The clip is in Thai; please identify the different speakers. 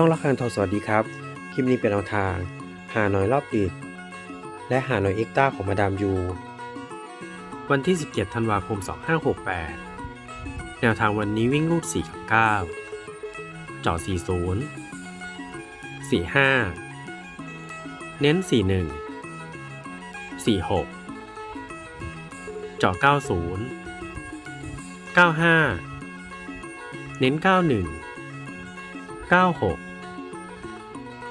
Speaker 1: ช่องละครทอสวัสดีครับ คลิปนี้เป็นแนวทาง หาหน่อยรอบดึกและหาหน่อยเอ็กต้าของมาดามยู วันที่ 17 ธันวาคม 2568 แนวทางวันนี้วิ่งรูด4กับ9จ่อ40 45 เน้น 41 46จ่อ90 95 เน้น 91 96